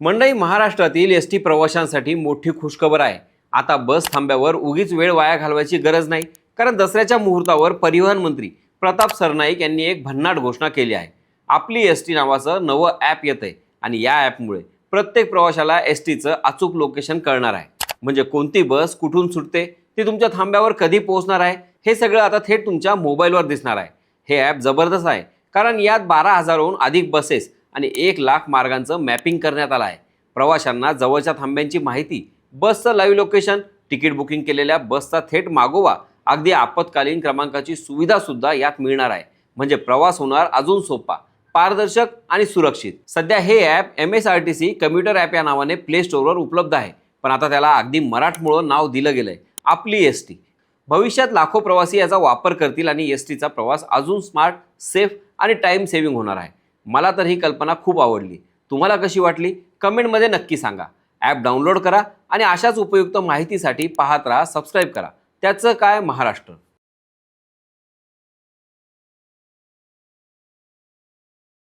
मंडई महाराष्ट्रातील S T प्रवाशांसाठी मोठी खुशखबर आहे. आता बस थांब्यावर उगीच वेळ वाया घालवायची गरज नाही कारण दसऱ्याच्या मुहूर्तावर परिवहन मंत्री प्रताप सरनाईक यांनी एक भन्नाट घोषणा केली आहे. आपली एस टी नावाचं नवं ॲप येतंय आणि या ॲपमुळे प्रत्येक प्रवाशाला एस टीचं अचूक लोकेशन कळणार आहे. म्हणजे कोणती बस कुठून सुटते ती तुमच्या थांब्यावर कधी पोहोचणार आहे हे सगळं आता थेट तुमच्या मोबाईलवर दिसणार आहे. हे ॲप जबरदस्त आहे कारण यात बारा हजारहून अधिक बसेस आणि एक लाख मार्गांचं मॅपिंग करण्यात आलं आहे. प्रवाशांना जवळच्या थांब्यांची माहिती बसचं लाईव्ह लोकेशन तिकीट बुकिंग केलेल्या बसचा थेट मागोवा अगदी आपत्कालीन क्रमांकाची सुविधासुद्धा यात मिळणार आहे. म्हणजे प्रवास होणार अजून सोपा पारदर्शक आणि सुरक्षित. सध्या हे app M S R T C computer app या नावाने प्ले स्टोअरवर उपलब्ध आहे. पण आता त्याला अगदी मराठमोळं नाव दिलं गेलं आहे आपली एस टी भविष्यात लाखो प्रवासी याचा वापर करतील आणि एस टीचा प्रवास अजून स्मार्ट सेफ आणि टाईम सेव्हिंग होणार आहे. मला तर ही कल्पना खूप आवडली. तुम्हाला कशी वाटली? कमेंटमध्ये नक्की सांगा. ॲप डाउनलोड करा आणि अशाच उपयुक्त माहितीसाठी पाहत राहा सबस्क्राईब करा. त्याचं काय? महाराष्ट्र.